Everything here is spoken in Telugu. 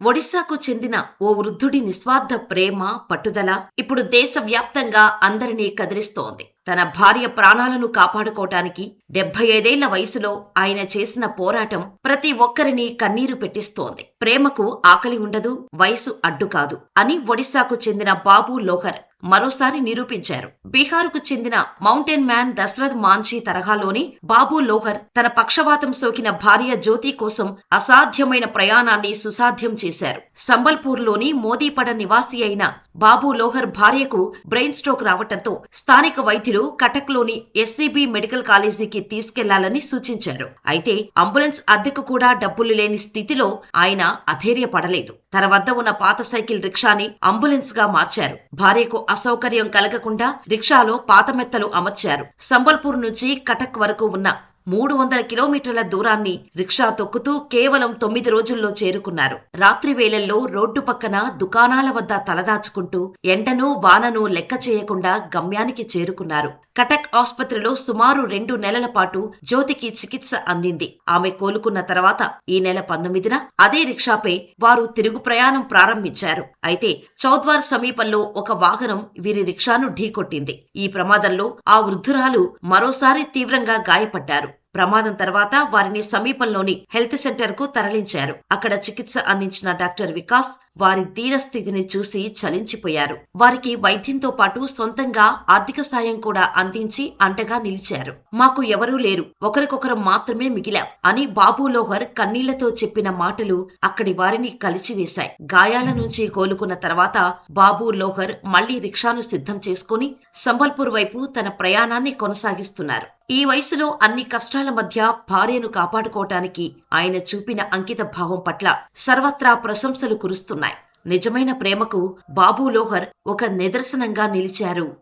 ఒడిశాకు చెందిన ఓ వృద్ధుడి నిస్వార్థ ప్రేమ పట్టుదల ఇప్పుడు దేశవ్యాప్తంగా అందరినీ కదిలిస్తోంది. తన భార్య ప్రాణాలను కాపాడుకోవటానికి డెబ్బై ఐదేళ్ళ వయసులో ఆయన చేసిన పోరాటం ప్రతి ఒక్కరిని కన్నీరు పెట్టిస్తోంది. ప్రేమకు ఆకలి ఉండదు వయసు అడ్డు కాదు అని ఒడిశాకు చెందిన బాబు లోహర్ మరోసారి నిరూపించారు. బీహార్కు చెందిన మౌంటైన్ మ్యాన్ దశరథ్ మాంఝీ తరహాలోని బాబు లోహర్ తన పక్షవాతం సోకిన భార్య జ్యోతి కోసం అసాధ్యమైన ప్రయాణాన్ని సుసాధ్యం చేశారు. సంబల్పూర్లోని మోదీపడ నివాసి అయిన బాబు లోహర్ భార్యకు బ్రెయిన్ స్ట్రోక్ రావటంతో స్థానిక వైద్యులు కటక్లోని ఎస్సీబీ మెడికల్ కాలేజీకి తీసుకెళ్ళాలని సూచించారు. అయితే అంబులెన్స్ అద్దెకు కూడా డబ్బులు లేని స్థితిలో ఆయన అధైర్యపడలేదు. తన వద్ద ఉన్న పాత సైకిల్ రిక్షాని అంబులెన్స్గా మార్చారు. భార్యకు అసౌకర్యం కలగకుండా రిక్షాలో పాతమెత్తలు అమర్చారు. సంబల్పూర్ నుంచి కటక్ వరకు ఉన్న మూడు వందల కిలోమీటర్ల దూరాన్ని రిక్షా తొక్కుతూ కేవలం తొమ్మిది రోజుల్లో చేరుకున్నారు. రాత్రి వేళల్లో రోడ్డు పక్కన దుకాణాల వద్ద తలదాచుకుంటూ ఎండను వానను లెక్క చేయకుండా గమ్యానికి చేరుకున్నారు. కటక్ ఆసుపత్రిలో సుమారు రెండు నెలల పాటు జ్యోతికి చికిత్స అందింది. ఆమె కోలుకున్న తర్వాత ఈ నెల పంతొమ్మిదిన అదే రిక్షాపై వారు తిరుగు ప్రయాణం ప్రారంభించారు. అయితే చౌద్వార్ సమీపంలో ఒక వాహనం వీరి రిక్షాను ఢీకొట్టింది. ఈ ప్రమాదంలో ఆ వృద్ధురాలు మరోసారి తీవ్రంగా గాయపడ్డారు. ప్రమాదం తర్వాత వారిని సమీపంలోని హెల్త్ సెంటర్కు తరలించారు. అక్కడ చికిత్స అందించిన డాక్టర్ వికాస్ వారి దీనస్థితిని చూసి చలించిపోయారు. వారికి వైద్యంతో పాటు సొంతంగా ఆర్థిక సాయం కూడా అందించి అంటగా నిలిచారు. మాకు ఎవరూ లేరు. ఒకరికొకరం మాత్రమే మిగిలాం అని బాబు లోహర్ కన్నీళ్ళతో చెప్పిన మాటలు అక్కడి వారిని కలిచివేశాయి. గాయాల నుంచి కోలుకున్న తర్వాత బాబు లోహర్ మళ్ళీ రిక్షాను సిద్ధం చేసుకుని సంబల్పూర్ వైపు తన ప్రయాణాన్ని కొనసాగిస్తున్నారు. ఈ వయసులో అన్ని కష్టాల మధ్య భార్యను కాపాడుకోవటానికి ఆయన చూపిన అంకిత భావం పట్ల సర్వత్రా ప్రశంసలు కురుస్తున్నాయి. నిజమైన ప్రేమకు బాబు లోహర్ ఒక నిదర్శనంగా నిలిచారు.